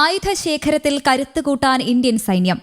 ആയുധശേഖരത്തിൽ കരുത്തുകൂട്ടാൻ Indian സൈന്യം.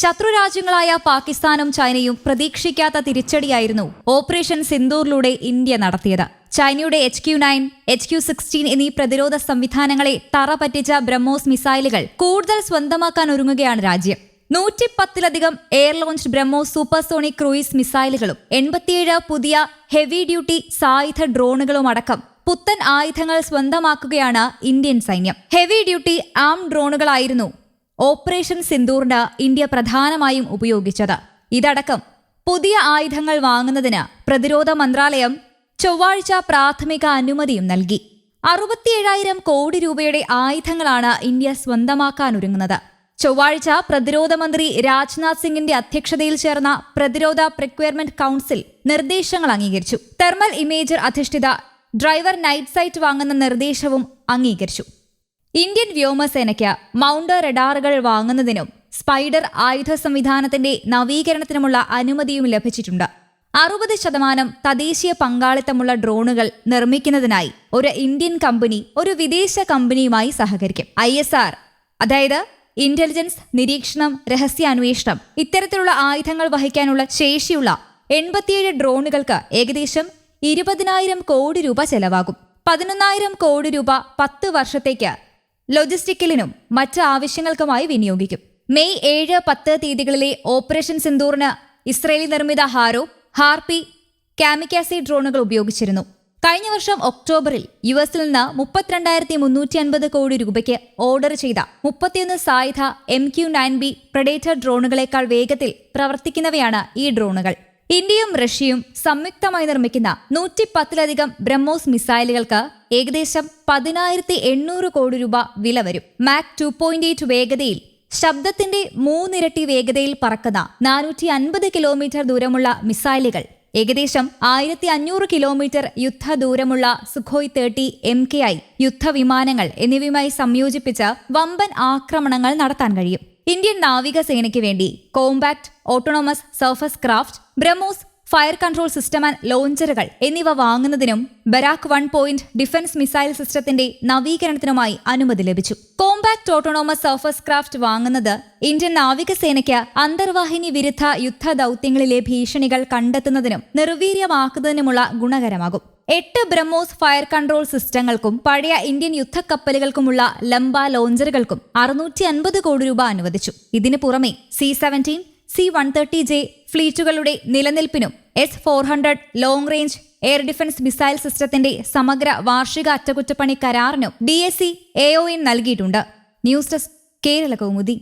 ശത്രുരാജ്യങ്ങളായ പാകിസ്ഥാനും ചൈനയും പ്രതീക്ഷിക്കാത്ത തിരിച്ചടിയായിരുന്നു ഓപ്പറേഷൻ സിന്ദൂറിലൂടെ ഇന്ത്യ നടത്തിയത്. ചൈനയുടെ H Q nine H Q sixteen എന്നീ പ്രതിരോധ സംവിധാനങ്ങളെ തറ പറ്റിച്ച ബ്രഹ്മോസ് മിസൈലുകൾ കൂടുതൽ സ്വന്തമാക്കാൻ ഒരുങ്ങുകയാണ് രാജ്യം. നൂറ്റി പത്തിലധികം air launch BrahMos supersonic cruise മിസൈലുകളും എൺപത്തിയേഴ് പുതിയ ഹെവി ഡ്യൂട്ടി സായുധ ഡ്രോണുകളും അടക്കം പുത്തൻ ആയുധങ്ങൾ സ്വന്തമാക്കുകയാണ് ഇന്ത്യൻ സൈന്യം. ഹെവി ഡ്യൂട്ടി ആം ഡ്രോണുകളായിരുന്നു ഓപ്പറേഷൻ സിന്ദൂറിന് ഇന്ത്യ പ്രധാനമായും ഉപയോഗിച്ചത്. ഇതടക്കം പുതിയ ആയുധങ്ങൾ വാങ്ങുന്നതിന് പ്രതിരോധ മന്ത്രാലയം ചൊവ്വാഴ്ച പ്രാഥമിക അനുമതിയും നൽകി. അറുപത്തിയേഴായിരം കോടി രൂപയുടെ ആയുധങ്ങളാണ് ഇന്ത്യ സ്വന്തമാക്കാനൊരുങ്ങുന്നത് ചൊവ്വാഴ്ച പ്രതിരോധ മന്ത്രി രാജ്നാഥ് സിംഗിന്റെ അധ്യക്ഷതയിൽ ചേർന്ന പ്രതിരോധ പ്രിക്വയർമെന്റ് കൌൺസിൽ നിർദ്ദേശങ്ങൾ അംഗീകരിച്ചു. തെർമൽ ഇമേജർ അധിഷ്ഠിത ഡ്രൈവർ നൈറ്റ് സൈറ്റ് വാങ്ങുന്ന നിർദ്ദേശവും അംഗീകരിച്ചു. ഇന്ത്യൻ വ്യോമസേനയ്ക്ക് മൗണ്ട് റഡാറുകൾ വാങ്ങുന്നതിനും സ്പൈഡർ ആയുധ സംവിധാനത്തിന്റെ നവീകരണത്തിനുമുള്ള അനുമതിയും ലഭിച്ചിട്ടുണ്ട്. അറുപത് ശതമാനം തദ്ദേശീയ പങ്കാളിത്തമുള്ള ഡ്രോണുകൾ നിർമ്മിക്കുന്നതിനായി ഒരു ഇന്ത്യൻ കമ്പനി ഒരു വിദേശ കമ്പനിയുമായി സഹകരിക്കും. ഐ അതായത് ഇന്റലിജൻസ് നിരീക്ഷണം രഹസ്യാന്വേഷണം ഇത്തരത്തിലുള്ള ആയുധങ്ങൾ വഹിക്കാനുള്ള ശേഷിയുള്ള എൺപത്തിയേഴ് ഡ്രോണുകൾക്ക് ഏകദേശം ഇരുപതിനായിരം കോടി രൂപ ചെലവാകും. പതിനൊന്നായിരം കോടി രൂപ പത്ത് വർഷത്തേക്ക് ലോജിസ്റ്റിക്കലിനും മറ്റ് ആവശ്യങ്ങൾക്കുമായി വിനിയോഗിക്കും. മെയ് ഏഴ് പത്ത് തീയതികളിലെ ഓപ്പറേഷൻ സിന്ദൂറിന് ഇസ്രയേലി നിർമ്മിത ഹാരോ ഹാർപി കാമിക്കാസി ഡ്രോണുകൾ ഉപയോഗിച്ചിരുന്നു. കഴിഞ്ഞ വർഷം ഒക്ടോബറിൽ യു എസിൽ നിന്ന് മുപ്പത്തിരണ്ടായിരത്തി മുന്നൂറ്റി അൻപത് കോടി രൂപയ്ക്ക് ഓർഡർ ചെയ്ത മുപ്പത്തിയൊന്ന് സായുധ M Q nine B predator ഡ്രോണുകളേക്കാൾ വേഗത്തിൽ പ്രവർത്തിക്കുന്നവയാണ് ഈ ഡ്രോണുകൾ. ഇന്ത്യയും റഷ്യയും സംയുക്തമായി നിർമ്മിക്കുന്ന നൂറ്റി പത്തിലധികം ബ്രഹ്മോസ് മിസൈലുകൾക്ക് ഏകദേശം പതിനായിരത്തി എണ്ണൂറ് കോടി രൂപ വില വരും. മാക് ടു പോയിന്റ് എയ്റ്റ് വേഗതയിൽ ശബ്ദത്തിന്റെ മൂന്നിരട്ടി വേഗതയിൽ പറക്കുന്ന നാനൂറ്റി അൻപത് കിലോമീറ്റർ ദൂരമുള്ള മിസൈലുകൾ ഏകദേശം ആയിരത്തി അഞ്ഞൂറ് കിലോമീറ്റർ യുദ്ധ ദൂരമുള്ള Sukhoi thirty M K I യുദ്ധവിമാനങ്ങൾ എന്നിവയുമായി സംയോജിപ്പിച്ച് വമ്പൻ ആക്രമണങ്ങൾ നടത്താൻ കഴിയും. ഇന്ത്യൻ നാവികസേനയ്ക്ക് വേണ്ടി compact autonomous surface craft BrahMos fire control system and ലോഞ്ചറുകൾ എന്നിവ വാങ്ങുന്നതിനും Barak one point defence missile സിസ്റ്റത്തിന്റെ നവീകരണത്തിനുമായി അനുമതി ലഭിച്ചു. കോമ്പാക്ട് ഓട്ടോണോമസ് സർഫസ് ക്രാഫ്റ്റ് വാങ്ങുന്നത് ഇന്ത്യൻ നാവികസേനയ്ക്ക് അന്തർവാഹിനി വിരുദ്ധ യുദ്ധ ദൗത്യങ്ങളിലെ ഭീഷണികൾ കണ്ടെത്തുന്നതിനും നിർവീര്യമാക്കുന്നതിനുമുള്ള ഗുണകരമാകും. എട്ട് ബ്രഹ്മോസ് ഫയർ കൺട്രോൾ സിസ്റ്റങ്ങൾക്കും പഴയ ഇന്ത്യൻ യുദ്ധക്കപ്പലുകൾക്കുമുള്ള ലംബ ലോഞ്ചറുകൾക്കും അറുന്നൂറ്റി അൻപത് കോടി രൂപ അനുവദിച്ചു. ഇതിനു പുറമെ C seventeen C one thirty J ഫ്ലീറ്റുകളുടെ നിലനിൽപ്പിനും S four hundred long range air defence missile സിസ്റ്റത്തിന്റെ സമഗ്ര വാർഷിക അറ്റകുറ്റപ്പണി കരാറിനും D S C A O N നൽകിയിട്ടുണ്ട്. News desk Kerala Kaumudi.